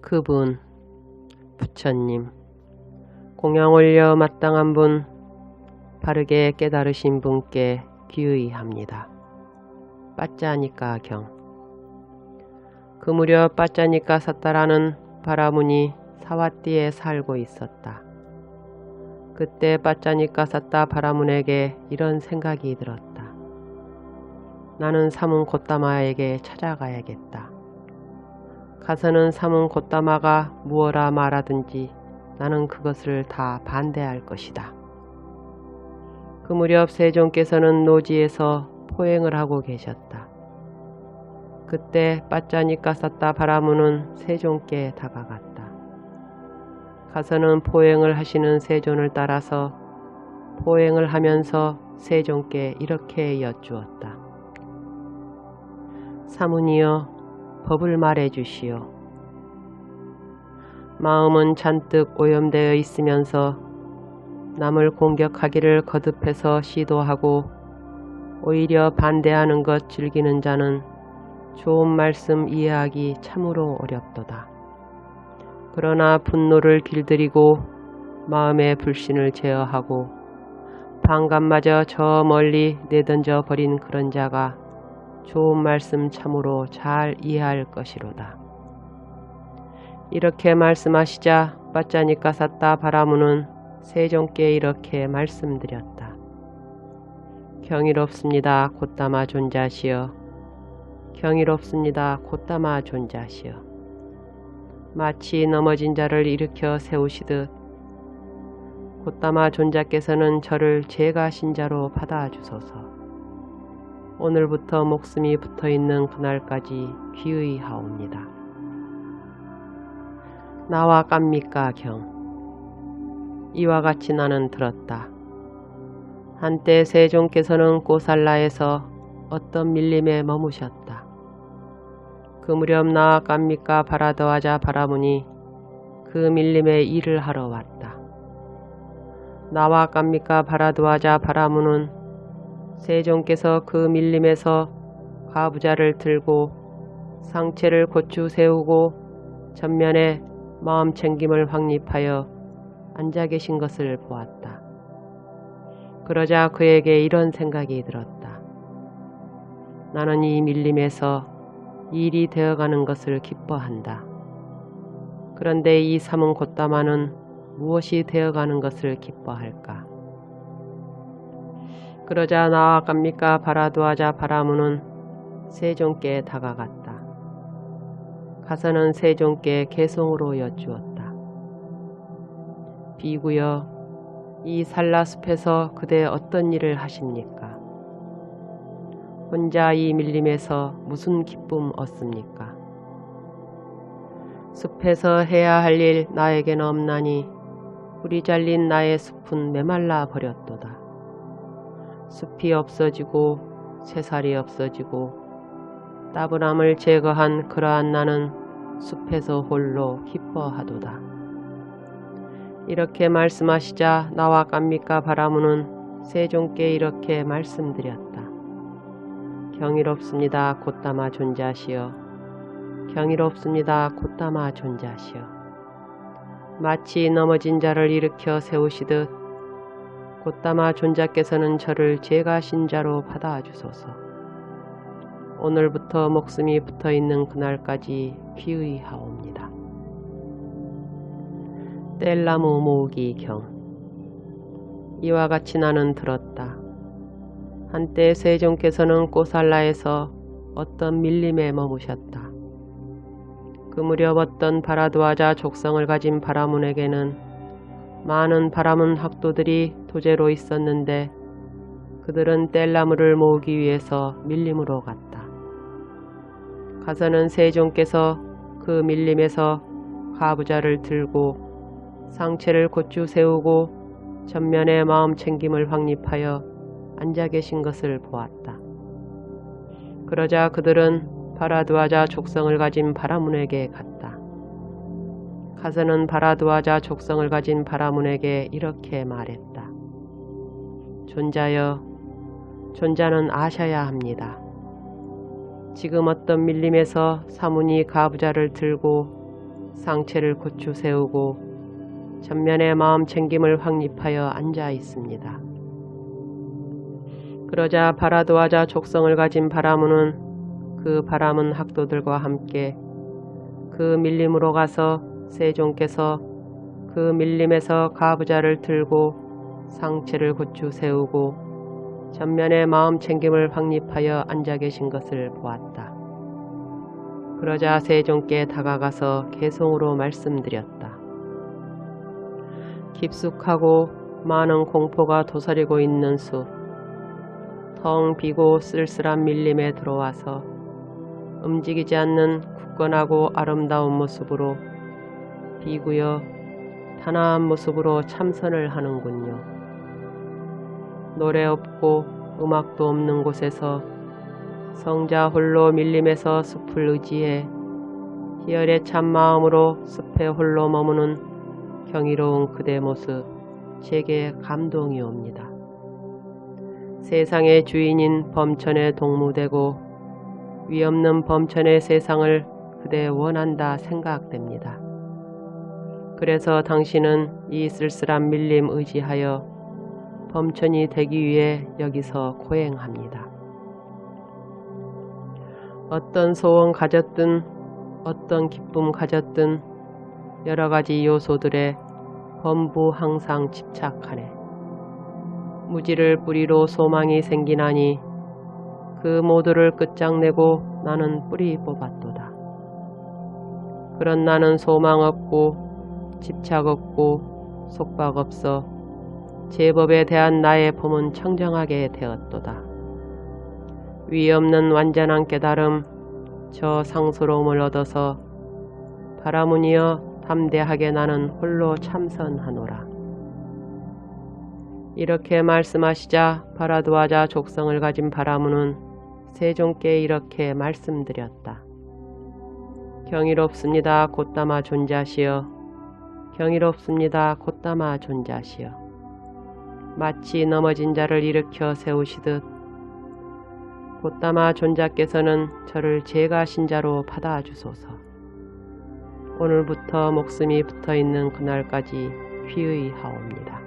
그분, 부처님, 공양 올려 마땅한 분, 바르게 깨달으신 분께 귀의합니다. 빠짜니까 경. 그 무렵 빠짜니까 샀다라는 바라문이 사와띠에 살고 있었다. 그때 빠짜니까 샀다 바라문에게 이런 생각이 들었다. 나는 사문 곧다마에게 찾아가야겠다. 가서는 사문 곧다마가 무어라 말하든지 나는 그것을 다 반대할 것이다. 그 무렵 세종께서는 노지에서 포행을 하고 계셨다. 그때 빠짜니까 쌌다 바라무는 세종께 다가갔다. 가서는 포행을 하시는 세존을 따라서 포행을 하면서 세종께 이렇게 여쭈었다. 사문이여 법을 말해 주시오. 마음은 잔뜩 오염되어 있으면서 남을 공격하기를 거듭해서 시도하고 오히려 반대하는 것 즐기는 자는 좋은 말씀 이해하기 참으로 어렵도다. 그러나 분노를 길들이고 마음의 불신을 제어하고 반감마저 저 멀리 내던져 버린 그런 자가 좋은 말씀 참으로 잘 이해할 것이로다. 이렇게 말씀하시자 빠짜니까 샀다 바라무는 세종께 이렇게 말씀드렸다. 경이롭습니다. 곧다마 존자시여. 경이롭습니다. 곧다마 존자시여. 마치 넘어진 자를 일으켜 세우시듯 곧다마 존자께서는 저를 제가 신자로 받아주소서. 오늘부터 목숨이 붙어 있는 그날까지 귀의하옵니다. 나와 깝니까 경. 이와 같이 나는 들었다. 한때 세종께서는 꼬살라에서 어떤 밀림에 머무셨다. 그 무렵 나와 깝니까 바라더하자 바라보니 그 밀림에 일을 하러 왔다. 나와 깝니까 바라도하자 바라무는 세종께서 그 밀림에서 가부자를 들고 상체를 고추 세우고 전면에 마음 챙김을 확립하여 앉아 계신 것을 보았다. 그러자 그에게 이런 생각이 들었다. 나는 이 밀림에서 일이 되어가는 것을 기뻐한다. 그런데 이 삼은 곧다마는 무엇이 되어가는 것을 기뻐할까? 그러자 나아갑니까 바라도하자 바라무는 세종께 다가갔다. 가서는 세종께 개송으로 여쭈었다. 비구여, 이 산라숲에서 그대 어떤 일을 하십니까? 혼자 이 밀림에서 무슨 기쁨 얻습니까? 숲에서 해야 할 일 나에겐 없나니 뿌리 잘린 나의 숲은 메말라 버렸도다. 숲이 없어지고 새살이 없어지고 따분함을 제거한 그러한 나는 숲에서 홀로 기뻐하도다. 이렇게 말씀하시자 나와 깝니까 바라무는 세종께 이렇게 말씀드렸다. 경이롭습니다. 곧다마 존자시여. 경이롭습니다. 곧다마 존자시여. 마치 넘어진 자를 일으켜 세우시듯 곧다마 존자께서는 저를 제가 신자로 받아주소서. 오늘부터 목숨이 붙어 있는 그날까지 귀의하옵니다. 뗄나무 모으기 경 이와 같이 나는 들었다. 한때 세종께서는 꼬살라에서 어떤 밀림에 머무셨다. 그 무렵 어떤 바라도하자 족성을 가진 바라문에게는 많은 바람은 학도들이 도제로 있었는데 그들은 뗄나무를 모으기 위해서 밀림으로 갔다. 가서는 세종께서 그 밀림에서 가부자를 들고 상체를 고추 세우고 전면에 마음 챙김을 확립하여 앉아 계신 것을 보았다. 그러자 그들은 바라두아자 족성을 가진 바라문에게 갔다. 가서는 바라두아자 족성을 가진 바라문에게 이렇게 말했다. 존자여, 존자는 아셔야 합니다. 지금 어떤 밀림에서 사문이 가부자를 들고 상체를 고추 세우고 전면에 마음 챙김을 확립하여 앉아 있습니다. 그러자 바라도하자 족성을 가진 바라무는 그 바람은 학도들과 함께 그 밀림으로 가서 세종께서 그 밀림에서 가부자를 들고 상체를 고추 세우고 전면에 마음 챙김을 확립하여 앉아 계신 것을 보았다. 그러자 세종께 다가가서 개송으로 말씀드렸다. 깊숙하고 많은 공포가 도사리고 있는 숲, 텅 비고 쓸쓸한 밀림에 들어와서 움직이지 않는 굳건하고 아름다운 모습으로 비구여 단아한 모습으로 참선을 하는군요. 노래 없고 음악도 없는 곳에서 성자 홀로 밀림에서 숲을 의지해 희열의 참 마음으로 숲에 홀로 머무는 경이로운 그대 모습 제게 감동이 옵니다. 세상의 주인인 범천에 동무되고 위없는 범천의 세상을 그대 원한다 생각됩니다. 그래서 당신은 이 쓸쓸한 밀림 의지하여 범천이 되기 위해 여기서 고행합니다. 어떤 소원 가졌든 어떤 기쁨 가졌든 여러 가지 요소들에 범부 항상 집착하네. 무지를 뿌리로 소망이 생기나니 그 모두를 끝장내고 나는 뿌리 뽑았도다. 그런 나는 소망 없고 집착 없고 속박 없어 제법에 대한 나의 봄은 청정하게 되었도다. 위 없는 완전한 깨달음, 저 상스러움을 얻어서 바라무니여 담대하게 나는 홀로 참선하노라. 이렇게 말씀하시자 바라도하자 족성을 가진 바라무는 세종께 이렇게 말씀드렸다. 경이롭습니다. 곧담아 존자시여. 경이롭습니다. 곧담아 존자시여. 마치 넘어진 자를 일으켜 세우시듯 곧담아 존자께서는 저를 제가 신자로 받아 주소서. 오늘부터 목숨이 붙어 있는 그날까지 귀의하옵니다.